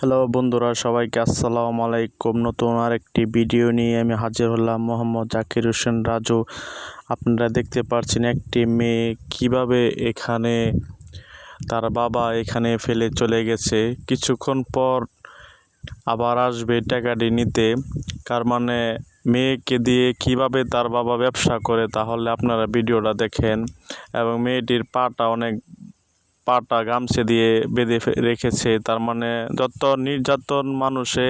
Hello বন্ধুরা, সবাইকে আসসালামু আলাইকুম। নতুন আরেকটি ভিডিও নিয়ে আমি হাজির হলাম মোহাম্মদ জাকির হোসেন রাজু। আপনারা দেখতে পাচ্ছেন একটি মেয়ে কীভাবে এখানে তার বাবা এখানে ফেলে চলে গেছে। কিছুক্ষণ পর আবার আসবে টাকাটি নিতে। তার মানে মেয়েকে দিয়ে কীভাবে তার বাবা ব্যবসা করে তাহলে আপনারা ভিডিওটা দেখেন। এবং মেয়েটির পাটা অনেক পাটা গামছে দিয়ে বেঁধে রেখেছে। তার মানে যত নির্যাতন মানুষে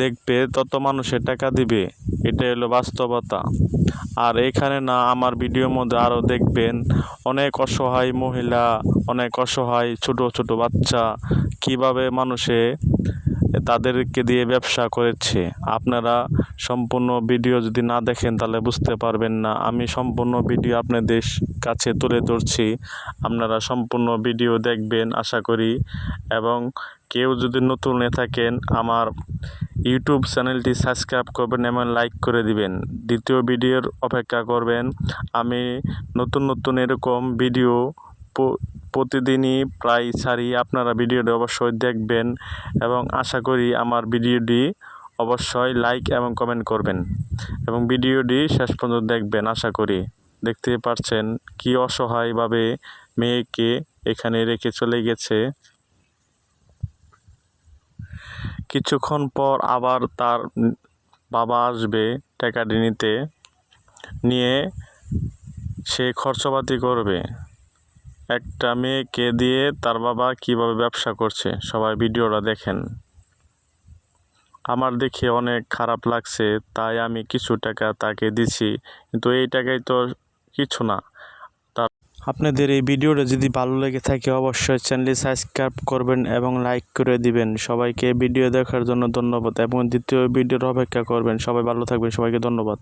দেখবে, তত মানুষে টাকা দিবে। এটা হলো বাস্তবতা। আর এখানে না, আমার ভিডিওর মধ্যে আরও দেখবেন, অনেক অসহায় মহিলা, অনেক অসহায় ছোট ছোট বাচ্চা কীভাবে মানুষে তাদেরকে দিয়ে ব্যবসা করেছে। আপনারা সম্পূর্ণ ভিডিও যদি না দেখেন, তাহলে বুঝতে পারবেন না। আমি সম্পূর্ণ ভিডিও আপনাদের কাছে তুলে ধরছি। আপনারা সম্পূর্ণ ভিডিও দেখবেন, আশা করি। এবং কেউ যদি নতুন হয়ে থাকেন, আমার ইউটিউব চ্যানেলটি সাবস্ক্রাইব করবেন এবং লাইক করে দিবেন। দ্বিতীয় ভিডিওর অপেক্ষা করবেন। আমি নতুন নতুন এরকম ভিডিও প্রতিদিনই প্রায় ছাড়ি আপনারা ভিডিওটি অবশ্যই দেখবেন এবং আশা করি আমার ভিডিওটি অবশ্যই লাইক এবং কমেন্ট করবেন এবং ভিডিওটি শেষ পর্যন্ত দেখবেন, আশা করি। দেখতে পাচ্ছেন কি অসহায়ভাবে মেয়েকে এখানে রেখে চলে গেছে। কিছুক্ষণ পর আবার তার বাবা আসবে টাকাটি নিয়ে সে খরচপাতি করবে। একটা মেয়েকে দিয়ে তার বাবা কীভাবে ব্যবসা করছে, সবাই ভিডিওটা দেখেন। আমার দেখে অনেক খারাপ লাগছে, তাই আমি কিছু টাকা তাকে দিছি, কিন্তু এই টাকায় তো কিছু না। আপনাদের এই ভিডিওটা যদি ভালো লেগে থাকে, অবশ্যই চ্যানেলটি সাবস্ক্রাইব করবেন এবং লাইক করে দিবেন। সবাইকে ভিডিও দেখার জন্য ধন্যবাদ এবং দ্বিতীয় ভিডিওর অপেক্ষা করবেন। সবাই ভালো থাকবেন, সবাইকে ধন্যবাদ।